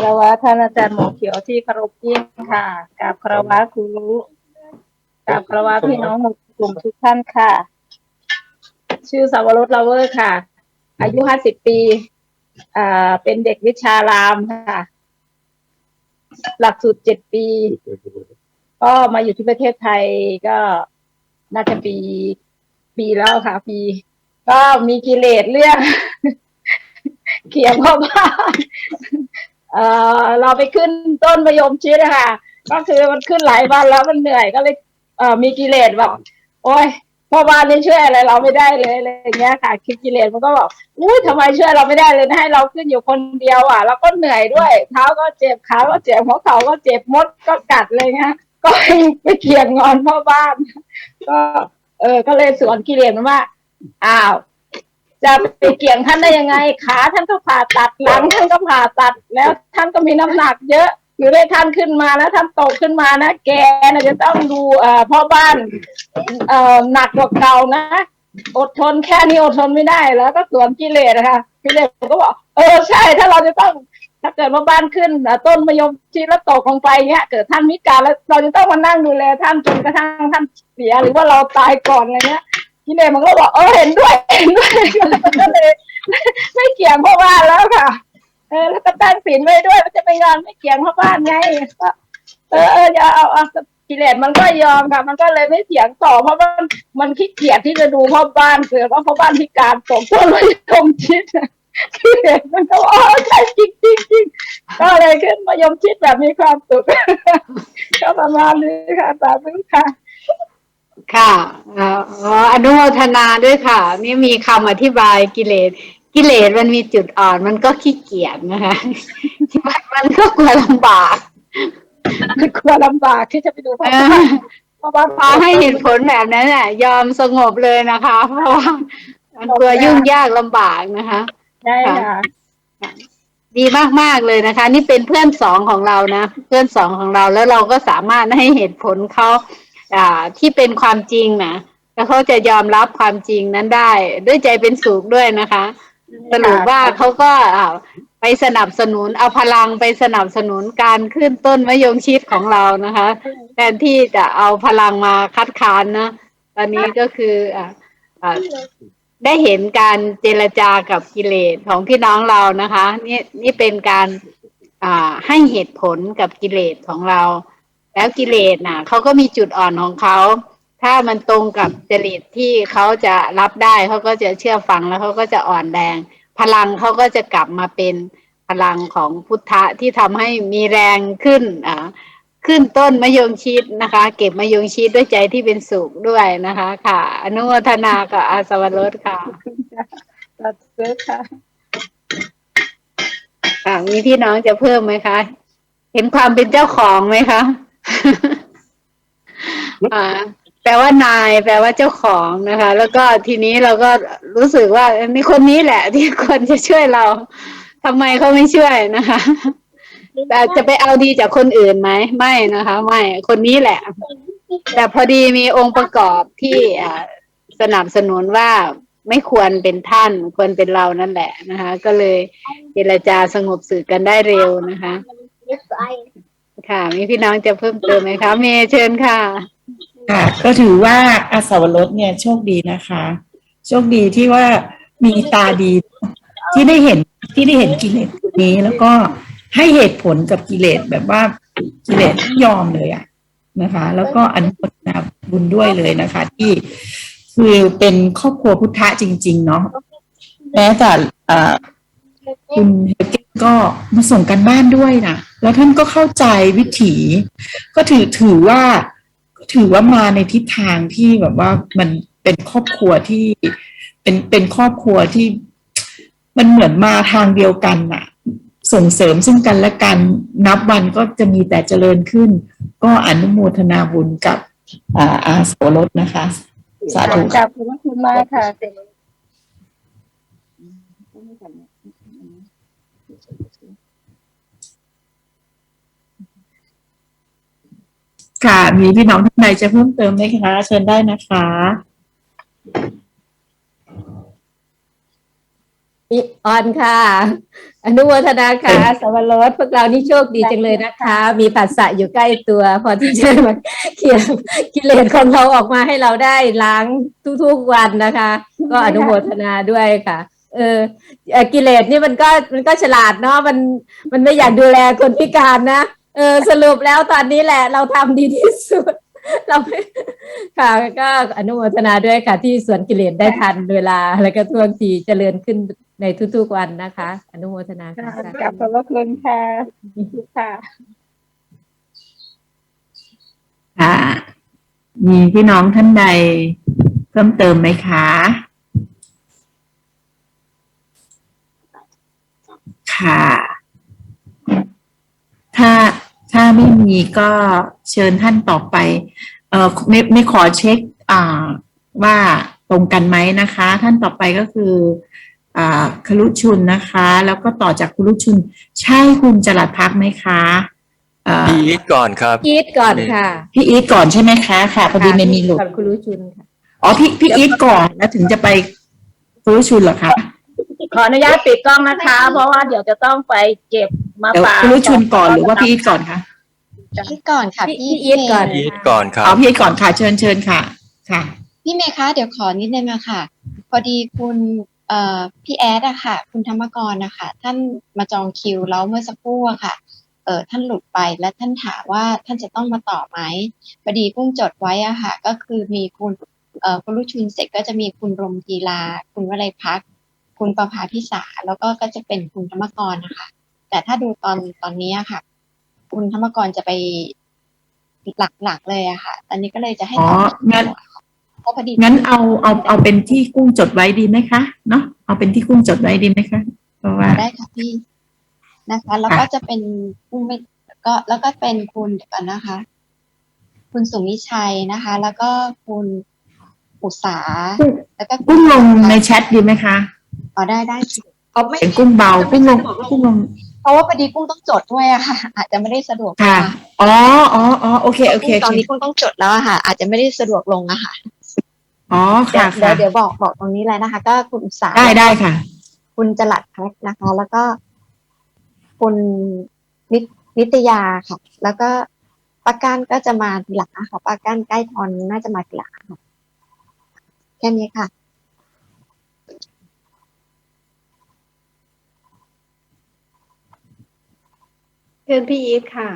คารวะท่านอาจารย์หมอเขียวที่เคารพยิ่งค่ะกราบคารวะครูรู้กราบคารวะพี่น้องหมู่กลุ่มทุกท่านค่ะ ชื่อสาวรสลาเวอร์ค่ะ อายุห้าสิบปีอ่าเป็นเด็กวิชารามค่ะ หลักสูตรเจ็ดปี ก็มาอยู่ที่ประเทศไทยก็น่าจะปีปีแล้วค่ะ ปี ก็มีกิเลสเรื่องเขียงพ่อบ้าน เออเราไปขึ้นต้นมะยมชิดอะค่ะก็คือมันขึ้นหลายวันแล้วมันเหนื่อยก็เลยเอ่อมีกิเลสแบบโอ้ยพ่อบ้านนี่ช่วยอะไรเราไม่ได้เลยอะไรอย่างเงี้ยค่ะคิดกิเลสมันก็บอกอุ้ยทำไมช่วยเราไม่ได้เลยให้เราขึ้นอยู่คนเดียวอะแล้วก็เหนื่อยด้วย เท้าก็เจ็บขาก็เจ็บหัวเข่าก็เจ็บมดก็กัดเลยเงี้ยก็ไปเคียงงอนพ่อบ้าน ก็ เออก็เลยสวนกิเลสมันว่าอ้าว จะไปเกี่ยงท่านได้ยังไง ขาท่านก็ผ่าตัดหลังท่านก็ผ่าตัดแล้วท่านก็มีน้ำหนักเยอะหรือได้ท่านขึ้นมาแล้วท่านตกขึ้นมานะแกนะจะต้องดูอพ่อบ้านเอหนักกว่าเก่านะ อดทนแค่นี้อดทนไม่ได้แล้วก็สวนกิเลสนะคะกิเลสก็บอกเออใช่ ถ้าเราจะต้องถ้าเกิดว่าบ้านขึ้นต้นมะยมชีแล้วตกลงไปเงี้ยเกิดท่านมิการแล้วเราจะต้องมานั่งดูแลท่านจนกระทั่งท่านเสียหรือว่าเราตายก่อนอะไรเงี้ย กิเลสมันก็บอกเออเห็นด้วยเห็นด้วยก็เลยไม่เกี่ยงพ่อบ้านแล้วค่ะ เออแล้วก็ตั้งศีลไว้ด้วยว่าจะไปงานไม่เกี่ยงพ่อบ้านไงก็เออเอออย่าเอาเอากิเลสมันก็ยอมค่ะ มันก็เลยไม่เถียงต่อ เพราะมันมันขี้เกียจที่จะดูพ่อบ้านเกิดว่าพ่อบ้านพิการตกต้นมะยมชิดกิเลสมันก็บอกอ๋อใช่จริงจริงจริงก็เลยขึ้นมายมชิดแบบมีความสุขก็ประมาณนี้ค่ะสาธุค่ะ ค่ะเอ่ออ๋ออนุโมทนาด้วยค่ะ นี่มีคำอธิบายกิเลส กิเลสมันมีจุดอ่อน มันก็ขี้เกียจนะคะมันมันก็กลัวลำบากกลัวลำบากที่จะไปดูพ่อเอบ้าอนพ่อบ้านพอให้เหตุผลแบบนั้นน่ะ ยอมสงบเลยนะคะ เพราะว่ามันกลัวยุ่งยากลำบากนะคะได้ค่ะดีมากๆเลยนะคะ นี่เป็นเพื่อนสองของเรานะ เพื่อนสองของเราแล้วเราก็สามารถให้เหตุผลเขาอ่า ที่เป็นความจริงนะแล้วเขาจะยอมรับความจริงนั้นได้ ด้วยใจเป็นสุขด้วยนะคะสรุปว่าเขาก็อ่าไปสนับสนุนเอาพลังไปสนับสนุนการขึ้นต้นมะยงชิดของเรานะคะแทนที่จะเอาพลังมาคัดค้านนะตอนนี้ก็คืออ่าอ่าได้เห็นการเจรจากับกิเลสของพี่น้องเรานะคะ นี่นี่เป็นการอ่าให้เหตุผลกับกิเลสของเรา แล้วกิเลสน่ะเขาก็มีจุดอ่อนของเขา ถ้ามันตรงกับจริตที่เขาจะรับได้เขาก็จะเชื่อฟังแล้วเขาก็จะอ่อนแรง พลังเขาก็จะกลับมาเป็นพลังของพุทธะที่ทำให้มีแรงขึ้นอ่าขึ้นต้นมะยงชิดนะคะ เก็บมะยงชิดด้วยใจที่เป็นสุขด้วยนะคะ ค่ะ อนุโมทนากับอาสวรสค่ะสาธุค่ะค่ะมีพี่น้องจะเพิ่มไหมคะ เห็นความเป็นเจ้าของไหมคะอ่า แปลว่านาย แปลว่าเจ้าของนะคะ แล้วก็ทีนี้เราก็รู้สึกว่านี่คนนี้แหละ ที่ควรจะช่วยเราทำไมเขาไม่ช่วยนะคะแต่จะไปเอาดีจากคนอื่นไหมไม่นะคะ ไม่คนนี้แหละ แต่พอดีมีองค์ประกอบที่สนับสนุนว่าไม่ควรเป็นท่านควรเป็นเรานั่นแหละนะคะ ก็เลยเจรจาสงบสื่อกันได้เร็วนะคะ ค่ะ มีพี่น้องจะเพิ่มเติมไหมคะเมย์เชิญค่ะค่ะก็ถือว่าอาสาวรสเนี่ยโชคดีนะคะ โชคดีที่ว่ามีตาดี ที่ได้เห็นที่ได้เห็นกิเลสตัวนี้ แล้วก็ให้เหตุผลกับกิเลสแบบว่ากิเลสยอมเลยอะนะคะ แล้วก็อนุโมทนาบุญด้วยเลยนะคะ ที่คือเป็นครอบครัวพุทธะจริง ๆ เนาะแม้แต่ คุณเฮเกนก็มาส่งกันบ้านด้วยนะแล้วท่านก็เข้าใจวิถีก็ถือถือว่าถือว่ามาในทิศทางที่แบบว่ามันเป็นครอบครัวที่เป็นเป็นครอบครัวที่มันเหมือนมาทางเดียวกันน่ะ ส่งเสริมซึ่งกันและกันนับวันก็จะมีแต่เจริญขึ้น ก็อนุโมทนาบุญกับอ่าอาโสรสนะคะ สาธุขอบคุณคุณมากค่ะ ค่ะมีพี่น้องท่านใดจะเพิ่มเติมไหมคะ เชิญได้นะคะอีออนค่ะออนุโมทนาค่ะสวรสพวกเรานี่โชคดีจังเลยนะคะ มีผัสสะอยู่ใกล้ตัว พอที่จะมาเขียนกิเลสของเราออกมาให้เราได้ล้างทุกๆวันนะคะ ก็อนุโมทนาด้วยค่ะ เออเอ่อกิเลสนี่มันก็มันก็ฉลาดเนาะมันมันไม่อยากดูแลคนพิการนะเออสรุปแล้วตอนนี้แหละ เราทำดีที่สุด เราไม่ค่ะก็อนุโมทนาด้วยค่ะ ที่สวนกิเลสได้ทันเวลา แล้วก็ท่วงทีเจริญขึ้นในทุกๆวันนะคะ อนุโมทนาค่ะกราบขอบพระคุณค่ะค่ะค่ะมีพี่น้องท่านใดเพิ่มเติมไหมคะ ค่ะ ถ้าถ้าไม่มีก็เชิญท่านต่อไป เอ่อไม่ไม่ขอเช็คอ่าว่าตรงกันไหมนะคะ ท่านต่อไปก็คืออ่าคลุชุนนะคะ แล้วก็ต่อจากคลุชุน ใช่คุณจรัสพักไหมคะเอ่อพีทก่อนครับกีดก่อนค่ะ พี่อีทก่อนใช่ไหมคะค่ะพอดีมันมีหลุดก่อนคุณรู้ชุนค่ะอ๋อพี่พี่อีทก่อนแล้วถึงจะไปคลุชุนเหรอคะ ขออนุญาตปิดกล้องนะคะ เพราะว่าเดี๋ยวจะต้องไปเก็บมาเดี๋ยวฝากคลุชุนก่อนหรือว่าพี่อีทก่อนคะพี่ก่อนค่ะพี่พี่พี่อีทก่อนพีทก่อนครับอ๋อพี่อีทก่อนค่ะเชิญเชิญค่ะ ค่ะ พี่เมย์คะเดี๋ยวขอนิดนึงอะค่ะ พอดีคุณเอ่อพี่แอดอะค่ะ คุณธรรมกรนะคะท่านมาจองคิวแล้วเมื่อสักครู่อะค่ะเออท่านหลุดไปและท่านถามว่าท่านจะต้องมาต่อไหมพอดีกุ้งจดไว้อะค่ะ ก็คือมีคุณเอ่อคุณลุชุนเสร็จก็จะมีคุณรมกีฬาคุณวลัยพัก คุณประภาพิสาแล้วก็ก็จะเป็นคุณธรรมกรนะคะ แต่ถ้าดูตอนตอนนี้อะค่ะ คุณธรรมกรจะไปหลักๆเลยอะค่ะ ตอนนี้ก็เลยจะให้อ๋อต่องั้นเพราะพอดีงั้นเอาเอาเอาเป็นที่กุ้งจดไว้ดีไหมคะเนาะเอาเป็นที่กุ้งจดไว้ดีไหมคะเพราะว่าได้ค่ะพี่นะคะ แล้วก็จะเป็นกุ้งไม่ก็แล้วก็เป็นคุณเดี๋ยวก่อนนะคะ คุณสุมิชัยนะคะ แล้วก็คุณอุษาแล้วก็คุณกุ้งลงในแชทดีไหมคะ อ๋อได้ได้ค่ะเอาไม่เสียงกุ้งเบากุ้งลงกุ้งลง เพราะว่าพอดีกุ้งต้องจดด้วยอะค่ะ อาจจะไม่ได้สะดวกค่ะลงอ๋ออ๋ออ๋อโอเคโอเคกุ้งตโออนเคนี้กุ้งต้องจดแล้วอะค่ะ อาจจะไม่ได้สะดวกลงอะค่ะอ๋อเดี๋ยค่ะวค่ะเดี๋ยวบอกบอกตรงนี้เลยนะคะ ก็คุณอุษาได้ได้ค่ะ คุณจลัดพักนะคะ แล้วก็ คุณนิตนิตยาค่ะ แล้วก็ปาก้านก็จะมาทีหลังนะคะปาก้านใกล้ทอนน่าจะมาทีหลังค่ะแค่นี้ค่ะ เชิญพี่อีทค่ะ